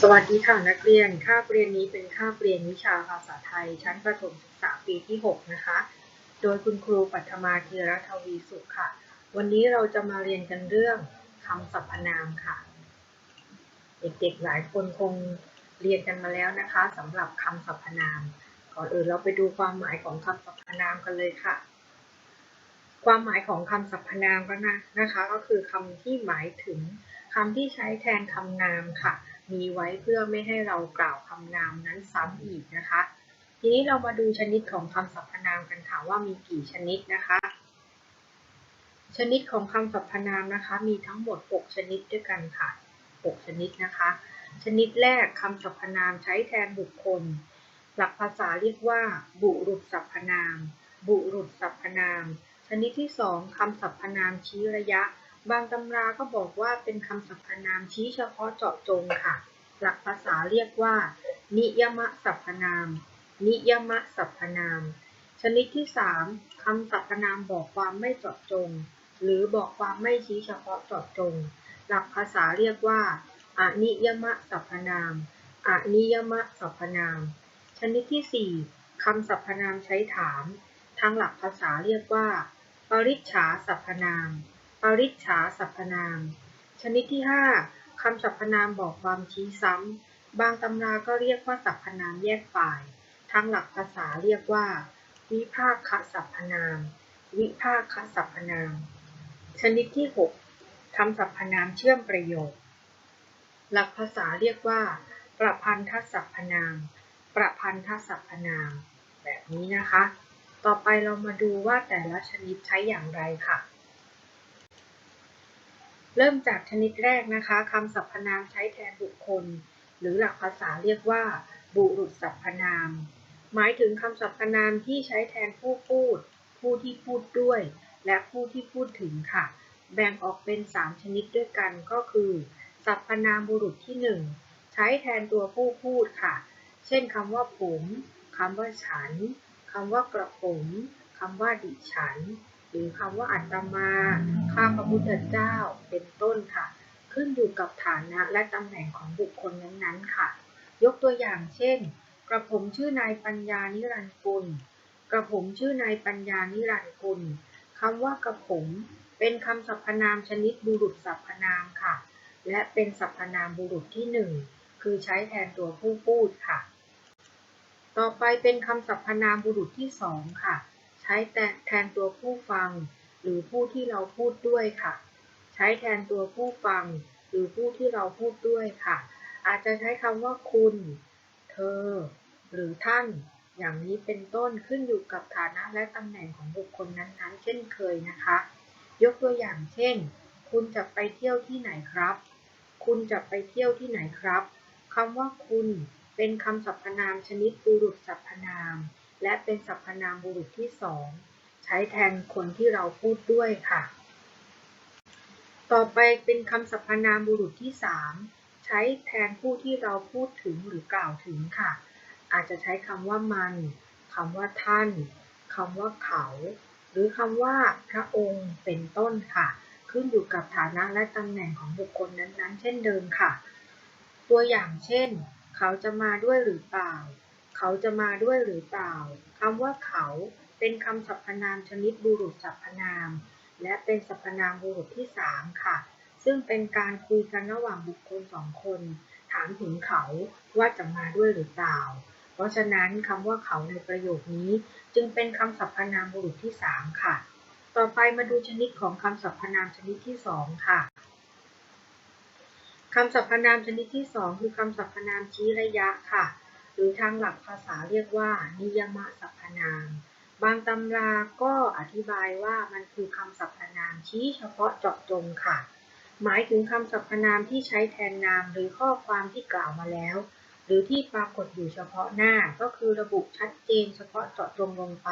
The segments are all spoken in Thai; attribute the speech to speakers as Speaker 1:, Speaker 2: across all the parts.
Speaker 1: สวัสดีค่ะนักเรียนคาบเรียนนี้เป็นคาบเรียนวิชาภาษาไทย ชั้นประถมศึกษาปีที่ 6 นะคะ โดยคุณครูปัทมาธีรทวีสุขค่ะ วันนี้เราจะมาเรียนกันเรื่องคำสรรพนามค่ะ เด็กๆหลายคนคงเรียนกันมาแล้วนะคะสำหรับคำสรรพนาม ก่อนอื่นเราไปดูความหมายของคำสรรพนามกันเลยค่ะ ความหมายของคำสรรพนามก็นะนะคะ ก็คือคำที่หมายถึง คำที่ใช้แทนคำนามค่ะ มีไว้เพื่อไม่ให้เรากล่าวคำนามนั้นซ้ำอีกนะคะ ทีนี้เรามาดูชนิดของคำสรรพนามกันค่ะว่ามีกี่ชนิดนะคะ ชนิดของคำสรรพนามนะคะ มีทั้งหมด 6 ชนิดด้วยกันค่ะ 6 ชนิดนะคะ ชนิดแรกคำสรรพนามใช้แทนบุคคล หลักภาษาเรียกว่า บุรุษสรรพนาม บุรุษสรรพนาม ชนิดที่ 2คำสรรพนามชี้ระยะ บางตำราก็บอกว่าเป็นคำสรรพนามชี้เฉพาะเจาะจงค่ะ หลักภาษาเรียกว่า นิยมสรรพนาม นิยมสรรพนาม ชนิดที่ 3คำสรรพนามบอกความไม่เจาะจง หรือบอกความไม่ชี้เฉพาะเจาะจง หลักภาษาเรียกว่าอนิยมสรรพนามอนิยมสรรพนาม ชนิดที่ 4คำสรรพนามใช้ถาม ทางหลักภาษาเรียกว่า ปริจฉาสรรพนาม ปริจฉาสรรพนาม ชนิดที่ 5คำสรรพนามบอกความชี้ซ้ำบางตำราก็เรียกว่าสรรพนามแยกฝ่าย ทางหลักภาษาเรียกว่า วิภาคสรรพนาม วิภาคสรรพนาม ชนิดที่ 6คำสรรพนามเชื่อมประโยค หลักภาษาเรียกว่า ประพันธสรรพนาม ประพันธสรรพนาม แบบนี้นะคะ ต่อไปเรามาดูว่าแต่ละชนิดใช้อย่างไรค่ะ เริ่มจากชนิดแรกนะคะคำสรรพนามใช้แทนบุคคล หรือหลักภาษาเรียกว่า บุรุษสรรพนาม หมายถึงคำสรรพนามที่ใช้แทนผู้พูด ผู้ที่พูดด้วย และผู้ที่พูดถึงค่ะ แบ่งออกเป็น 3 ชนิดด้วยกันก็คือ สรรพนามบุรุษที่ 1 ใช้แทนตัวผู้พูดค่ะ เช่นคำว่าผมคำว่าฉันคำว่ากระผมคำว่าดิฉัน หรือคำว่าอัตมาข้าพระพุทธเจ้าเป็นต้นค่ะ ขึ้นอยู่กับฐานะและตำแหน่งของบุคคลนั้นๆค่ะ ยกตัวอย่างเช่น กระผมชื่อนายปัญญานิรันดร์กุล กระผมชื่อนายปัญญานิรันดร์กุลคำว่ากระผมเป็นคำสรรพนามชนิดบุรุษสรรพนามค่ะ และเป็นสรรพนามบุรุษที่หนึ่งคือใช้แทนตัวผู้พูดค่ะ ต่อไปเป็นคำสรรพนามบุรุษที่สองค่ะ ใช้แทนตัวผู้ฟัง หรือผู้ที่เราพูดด้วยค่ะ ใช้แทนตัวผู้ฟัง หรือผู้ที่เราพูดด้วยค่ะ อาจจะใช้คำว่าคุณ เธอ หรือท่าน อย่างนี้เป็นต้นขึ้นอยู่กับฐานะและตำแหน่งของบุคคลนั้นๆ เช่นเคยนะคะ ยกตัวอย่างเช่น คุณจะไปเที่ยวที่ไหนครับ คุณจะไปเที่ยวที่ไหนครับคำว่าคุณเป็นคำสรรพนามชนิดบุรุษสรรพนาม และเป็นสรรพนามบุรุษที่สองใช้แทนคนที่เราพูดด้วยค่ะ ต่อไปเป็นคำสรรพนามบุรุษที่สามใช้แทนผู้ที่เราพูดถึงหรือกล่าวถึงค่ะ อาจจะใช้คำว่ามันคำว่าท่านคำว่าเขา หรือคำว่าพระองค์เป็นต้นค่ะ ขึ้นอยู่กับฐานะและตำแหน่งของบุคคลนั้นๆ เช่นเดิมค่ะ ตัวอย่างเช่น เขาจะมาด้วยหรือเปล่า เขาจะมาด้วยหรือเปล่าคำว่าเขาเป็นคำสรรพนามชนิดบุรุษสรรพนาม และเป็นสรรพนามบุรุษที่ 3 ค่ะ ซึ่งเป็นการคุยกันระหว่างบุคคลสองคน ถามถึงเขาว่าจะมาด้วยหรือเปล่า เพราะฉะนั้นคำว่าเขาในประโยคนี้ จึงเป็นคำสรรพนามบุรุษที่ 3 ค่ะ ต่อไปมาดูชนิดของคำสรรพนามชนิดที่ 2 ค่ะคำสรรพนามชนิดที่ 2 คือคำสรรพนามชี้ระยะค่ะ หรือทางหลักภาษาเรียกว่า นิยมสรรพนาม บางตำราก็อธิบายว่ามันคือคำสรรพนามชี้เฉพาะเจาะจงค่ะ หมายถึงคำสรรพนามที่ใช้แทนนามหรือข้อความที่กล่าวมาแล้ว หรือที่ปรากฏอยู่เฉพาะหน้าก็คือระบุชัดเจนเฉพาะเจาะจงลงไป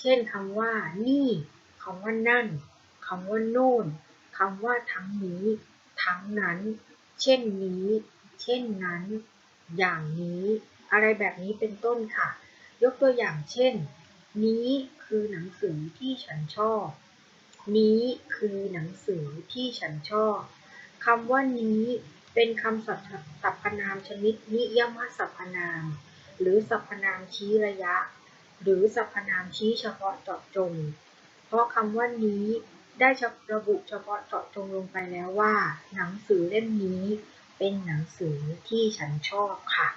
Speaker 1: เช่นคำว่า นี่คำว่านั่นคำว่าโน่นคำว่าทั้งนี้ ทั้งนั้น เช่นนี้ เช่นนั้น อย่างนี้ อะไรแบบนี้เป็นต้นค่ะ ยกตัวอย่างเช่น นี้คือหนังสือที่ฉันชอบ นี้คือหนังสือที่ฉันชอบคำว่านี้เป็นคำสรรสรรพนามชนิดนิยมสรรพนาม หรือสรรพนามชี้ระยะ หรือสรรพนามชี้เฉพาะเจาะจง เพราะคำว่านี้ได้ระบุเฉพาะเจาะจงลงไปแล้วว่า หนังสือเล่มนี้ เป็นหนังสือที่ฉันชอบค่ะ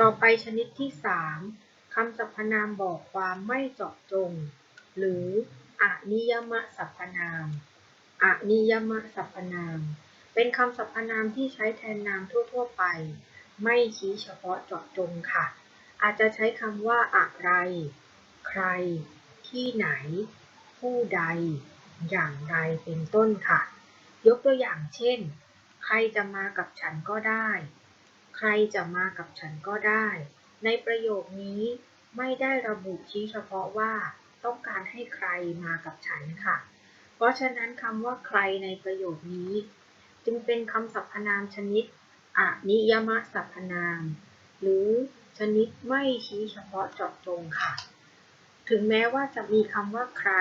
Speaker 1: ต่อไปชนิดที่ 3คำสรรพนามบอกความไม่เจาะจง หรืออนิยมสรรพนามอนิยมสรรพนาม เป็นคำสรรพนามที่ใช้แทนนามทั่ว ๆ ไป ไม่ชี้เฉพาะเจาะจงค่ะ อาจจะใช้คำว่าอะไร ใคร ที่ไหน ผู้ใด อย่างไรเป็นต้นค่ะ ยกตัวอย่างเช่น ใครจะมากับฉันก็ได้ ใครจะมากับฉันก็ได้ ในประโยคนี้ไม่ได้ระบุชี้เฉพาะว่าต้องการให้ใครมากับฉันค่ะ เพราะฉะนั้นคำว่าใครในประโยคนี้ จึงเป็นคำสรรพนามชนิดอนิยมสรรพนาม หรือชนิดไม่ชี้เฉพาะเจาะจงค่ะ ถึงแม้ว่าจะมีคำว่าใคร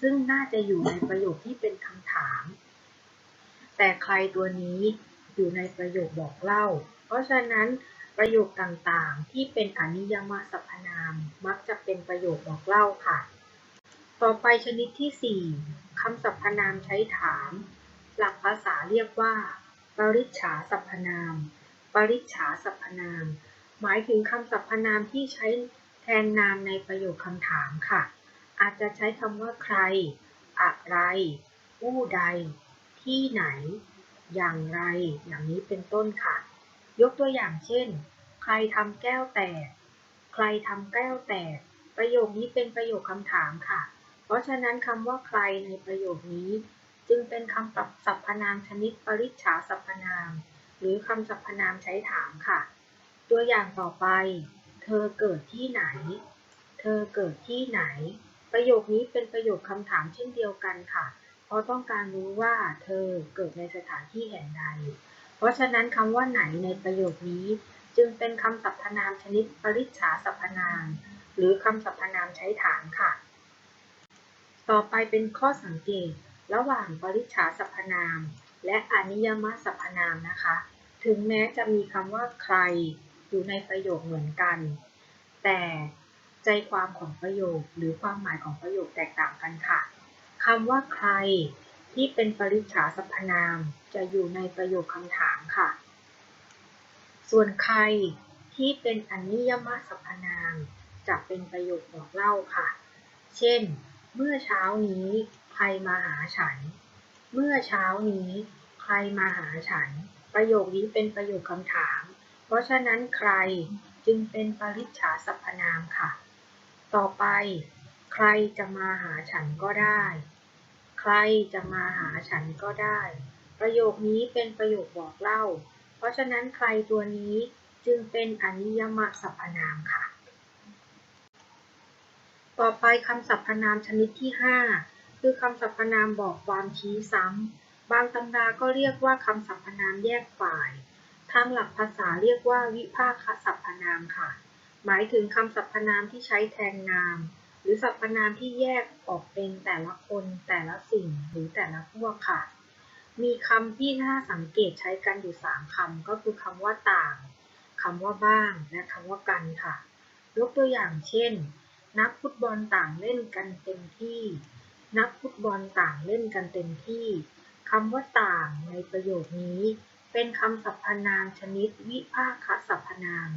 Speaker 1: ซึ่งน่าจะอยู่ในประโยคที่เป็นคำถาม แต่ใครตัวนี้อยู่ในประโยคบอกเล่า เพราะฉะนั้นประโยคต่างๆ ที่เป็นอนิยมสรรพนาม มักจะเป็นประโยคบอกเล่าค่ะ ต่อไปชนิดที่ 4คำสรรพนามใช้ถาม หลักภาษาเรียกว่า ปริฉาสรรพนาม ปริฉาสรรพนาม หมายถึงคำสรรพนามที่ใช้แทนนามในประโยคคำถามค่ะ อาจจะใช้คำว่าใคร อะไร ผู้ใด ที่ไหน อย่างไร อย่างนี้เป็นต้นค่ะ ยกตัวอย่างเช่น ใครทำแก้วแตก ใครทำแก้วแตก ประโยคนี้เป็นประโยคคำถามค่ะ เพราะฉะนั้นคำว่าใครในประโยคนี้ จึงเป็นคำสรรพนามชนิดปริจฉาสรรพนาม หรือคำสรรพนามใช้ถามค่ะ ตัวอย่างต่อไป เธอเกิดที่ไหน เธอเกิดที่ไหนประโยคนี้เป็นประโยคคำถามเช่นเดียวกันค่ะ ราะต้องการรู้ว่าเธอเกิดในสถานที่แห่งใด เพราะฉะนั้นคำว่าไหนในประโยคนี้จึงเป็นคำสรรพนามชนิดปริจฉาสรรพนาม หรือคำสรรพนามใช้ถามค่ะ ต่อไปเป็นข้อสังเกต ระหว่างปริจฉาสรรพนาม และอนิยมสรรพนามนะคะ ถึงแม้จะมีคำว่าใคร อยู่ในประโยคเหมือนกัน แต่ใจความของประโยคหรือความหมายของประโยคแตกต่างกันค่ะ คำว่าใคร ที่เป็นปริจฉาสรรพนาม จะอยู่ในประโยคคำถามค่ะ ส่วนใครที่เป็นอนิยมสรรพนาม จะเป็นประโยคบอกเล่าค่ะ เช่น เมื่อเช้านี้ใครมาหาฉัน เมื่อเช้านี้ใครมาหาฉัน ประโยคนี้เป็นประโยคคำถาม เพราะฉะนั้นใครจึงเป็นปริจฉาสรรพนามค่ะ ต่อไป ใครจะมาหาฉันก็ได้ ใครจะมาหาฉันก็ได้ ประโยคนี้เป็นประโยคบอกเล่า เพราะฉะนั้นใครตัวนี้จึงเป็นอนิยมสรรพนามค่ะ ต่อไปคำสรรพนามชนิดที่ 5 คือคำสรรพนามบอกความชี้ซ้ำ บางตำราก็เรียกว่าคำสรรพนามแยกฝ่าย ทางหลักภาษาเรียกว่าวิภาคสรรพนามค่ะ หมายถึงคำสรรพนามที่ใช้แทนนาม หรือสรรพนามที่แยกออกเป็นแต่ละคนแต่ละสิ่งหรือแต่ละพวกค่ะ มีคำที่น่าสังเกตใช้กันอยู่ 3คำก็คือคำว่าต่างคำว่าบ้าง และคำว่ากันค่ะ ยกตัวอย่างเช่น นักฟุตบอลต่างเล่นกันเต็มที่ นักฟุตบอลต่างเล่นกันเต็มที่คำว่าต่างในประโยคนี้ เป็นคำสรรพนามชนิดวิภาคสรรพนาม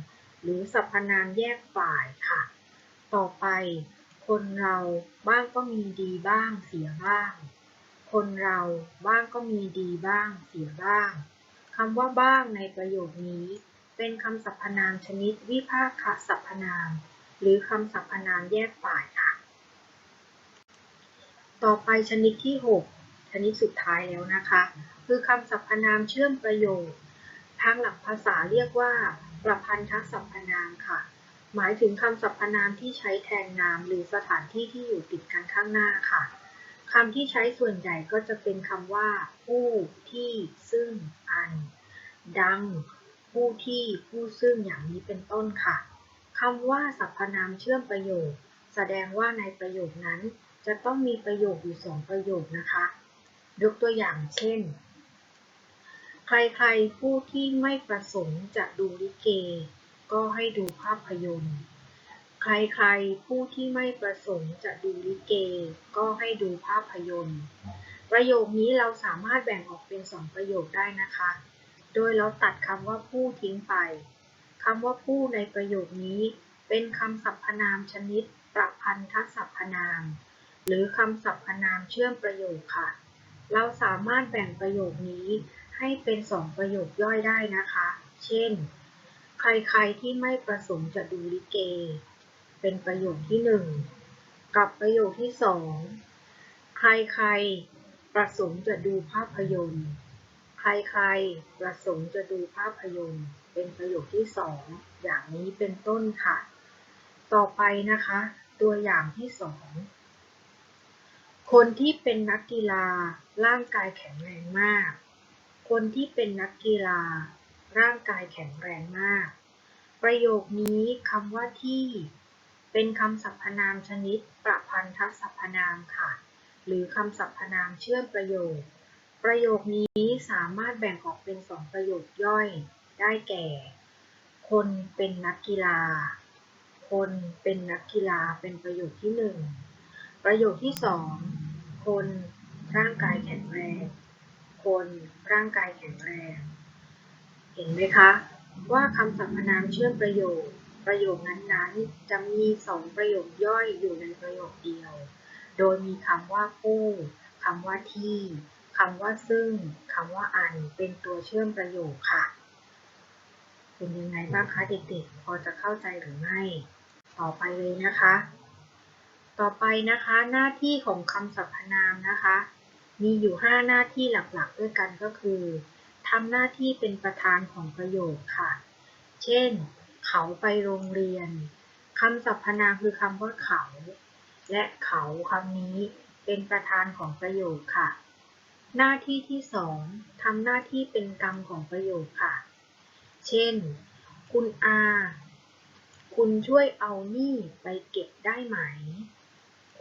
Speaker 1: หรือสรรพนามแยกฝ่ายค่ะ ต่อไป คนเราบ้างก็มีดีบ้างเสียบ้าง คนเราบ้างก็มีดีบ้างเสียบ้างคำว่าบ้างในประโยคนี้ เป็นคำสรรพนามชนิดวิภาคสรรพนาม หรือคำสรรพนามแยกฝ่ายค่ะ ต่อไปชนิดที่ 6 ชนิดสุดท้ายแล้วนะคะ คือคำสรรพนามเชื่อมประโยค ทางหลักภาษาเรียกว่า ประพันธสรรพนามค่ะ หมายถึงคำสรรพนามที่ใช้แทนนามหรือสถานที่ที่อยู่ติดกันข้างหน้าค่ะคำที่ใช้ส่วนใหญ่ก็จะเป็นคำว่า ผู้ ที่ ซึ่ง อัน ดัง ผู้ที่ ผู้ซึ่งอย่างนี้เป็นต้นค่ะคำว่าสรรพนามเชื่อมประโยค แสดงว่าในประโยคนั้น จะต้องมีประโยคอยู่สองประโยคนะคะยกตัวอย่างเช่น ใครๆผู้ที่ไม่ประสงค์จะดูลิเก ก็ให้ดูภาพยนตร์ ใครๆ ผู้ที่ไม่ประสงค์จะดูลิเก ก็ให้ดูภาพยนตร์ ประโยคนี้เราสามารถแบ่งออกเป็นสองประโยคได้นะคะ โดยเราตัดคำว่าผู้ทิ้งไป คำว่าผู้ในประโยคนี้ เป็นคำสรรพนามชนิด ประพันธสรรพนาม หรือคำสรรพนามเชื่อมประโยคค่ะ เราสามารถแบ่งประโยคนี้ให้เป็นสองประโยคย่อยได้นะคะ เช่น ใครๆที่ไม่ประสงค์จะดูลิเก เป็นประโยคที่หนึ่งกับประโยคที่สองใครๆประสงค์จะดูภาพยนตร์ ใครๆประสงค์จะดูภาพยนตร์ เป็นประโยคที่สองอย่างนี้เป็นต้นค่ะ ต่อไปนะคะ ตัวอย่างที่สองคนที่เป็นนักกีฬาร่างกายแข็งแรงมาก คนที่เป็นนักกีฬา ร่างกายแข็งแรงมาก ประโยคนี้คำว่าที่ เป็นคำสรรพนามชนิดประพันธสรรพนามค่ะ หรือคำสรรพนามเชื่อมประโยค ประโยคนี้สามารถแบ่งออกเป็นสองประโยคย่อย ได้แก่ คนเป็นนักกีฬา คนเป็นนักกีฬาเป็นประโยคที่หนึ่งประโยคที่สองคนร่างกายแข็งแรง คนร่างกายแข็งแรง เห็นไหมคะว่าคำสรรพนามเชื่อมประโยค ประโยคนั้นๆ จะมีสองประโยคย่อยอยู่ในประโยคเดียว โดยมีคำว่าผู้คำว่าที่คำว่าซึ่งคำว่าอันเป็นตัวเชื่อมประโยคค่ะ เป็นยังไงบ้างคะเด็กๆ พอจะเข้าใจหรือไม่ ต่อไปเลยนะคะ ต่อไปนะคะหน้าที่ของคำสรรพนามนะคะ มีอยู่ 5 หน้าที่หลักๆ ด้วยกันก็คือ ทำหน้าที่เป็นประธานของประโยคค่ะ เช่น เขาไปโรงเรียนคำสรรพนามคือคำว่าเขา และเขาคำนี้เป็นประธานของประโยคค่ะ หน้าที่ที่สองทำหน้าที่เป็นกรรมของประโยคค่ะ เช่น คุณอา คุณช่วยเอาหนี้ไปเก็บได้ไหม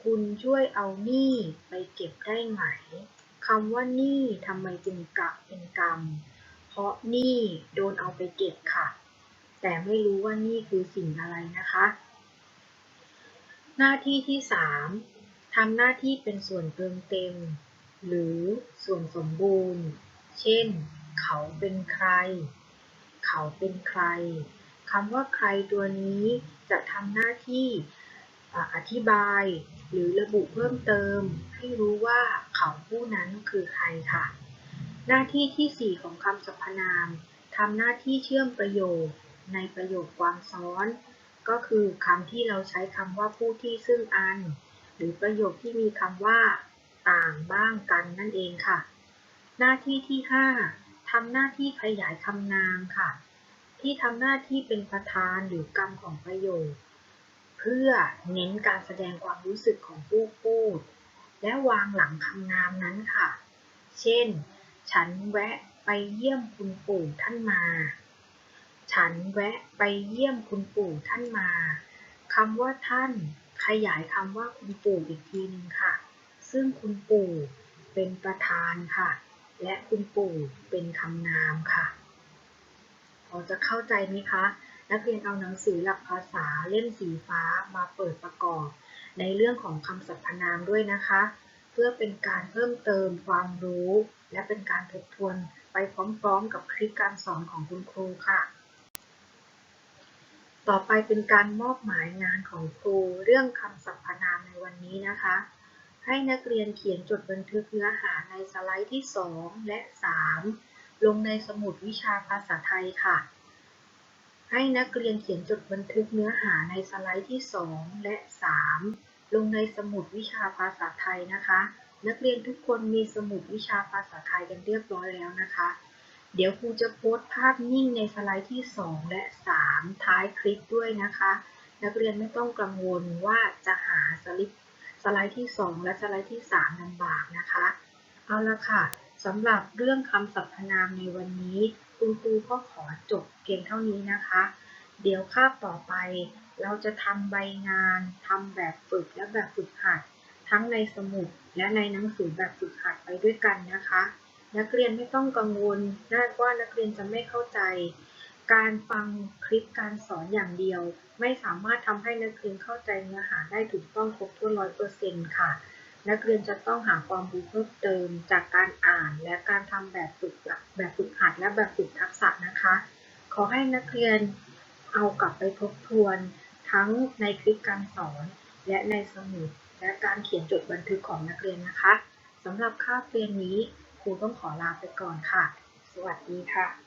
Speaker 1: คุณช่วยเอาหนี้ไปเก็บได้ไหม คำว่าหนี้ทำไมจึงกะเป็นกรรม เพราะหนี้โดนเอาไปเก็บค่ะ แต่ไม่รู้ว่านี่คือสิ่งอะไรนะคะ หน้าที่ที่สามทำหน้าที่เป็นส่วนเติมเต็ม หรือส่วนสมบูรณ์ เช่น เขาเป็นใคร เขาเป็นใครคำว่าใครตัวนี้จะทำหน้าที่ อธิบาย หรือระบุเพิ่มเติม ให้รู้ว่าเขาผู้นั้นคือใครค่ะ หน้าที่ที่ 4 ของคำสรรพนามทำหน้าที่เชื่อมประโยคในประโยคความซ้อน ก็คือคำที่เราใช้คำว่าผู้ที่ซึ่งอัน หรือประโยคที่มีคำว่า ต่างบ้างกันนั่นเองค่ะ หน้าที่ที่ 5ทำหน้าที่ขยายคำนามค่ะ ที่ทำหน้าที่เป็นประธานหรือกรรมของประโยค พื่อเน้นการแสดงความรู้สึกของผู้พูด และวางหลังคำนามนั้นค่ะ เช่น ฉันแวะไปเยี่ยมคุณปู่ท่านมา ฉันแวะไปเยี่ยมคุณปู่ท่านมาคำว่าท่าน ขยายคำว่าคุณปู่อีกทีหนึงค่ะ ซึ่งคุณปู่เป็นประธานค่ะ และคุณปู่เป็นคำนามค่ะ พอจะเข้าใจไหมคะ นักเรียนเอาหนังสือหลักภาษาเล่มสีฟ้ามาเปิดประกอบ ในเรื่องของคำสรรพนามด้วยนะคะ เพื่อเป็นการเพิ่มเติมความรู้ และเป็นการทบทวนไปพร้อมๆ กับคลิปการสอนของคุณครูค่ะ ต่อไปเป็นการมอบหมายงานของครูเรื่องคำสรรพนามในวันนี้นะคะ ให้นักเรียนเขียนจดบันทึกเนื้อหาในสไลด์ที่ 2 และ 3 ลงในสมุดวิชาภาษาไทยค่ะ ให้นักเรียนเขียนจดบันทึกเนื้อหาในสไลด์ที่ 2 และ 3 ลงในสมุดวิชาภาษาไทยนะคะ นักเรียนทุกคนมีสมุดวิชาภาษาไทยกันเรียบร้อยแล้วนะคะ เดี๋ยวครูจะโพสต์ภาพนิ่งในสไลด์ที่ 2 และ 3 ท้ายคลิปด้วยนะคะ นักเรียนไม่ต้องกังวลว่าจะหาสลิปสไลด์ที่ 2 และสไลด์ที่ 3ลำบากนะคะ เอาละค่ะสำหรับเรื่องคำสรรพนามในวันนี้ คุณครูก็ขอจบเพียงเท่านี้นะคะ เดี๋ยวคาบต่อไปเราจะทำใบงานทำแบบฝึกและแบบฝึกหัด ทั้งในสมุดและในหนังสือแบบฝึกหัดไปด้วยกันนะคะ นักเรียนไม่ต้องกังวลนะว่านักเรียนจะไม่เข้าใจ การฟังคลิปการสอนอย่างเดียว ไม่สามารถทำให้นักเรียนเข้าใจเนื้อหาได้ถูกต้องครบถ้วนร้อยเปอร์เซ็นต์ค่ะ นักเรียนจะต้องหาความรู้เพิ่มเติมจากการอ่านและการทำแบบฝึกแบบฝึกหัดและแบบฝึกทักษะนะคะ ขอให้นักเรียนเอากลับไปทบทวนทั้งในคลิปการสอน และในสมุดและการเขียนจดบันทึกของนักเรียนนะคะสำหรับคาบเรียนนี้ครูต้องขอลาไปก่อนค่ะ สวัสดีค่ะ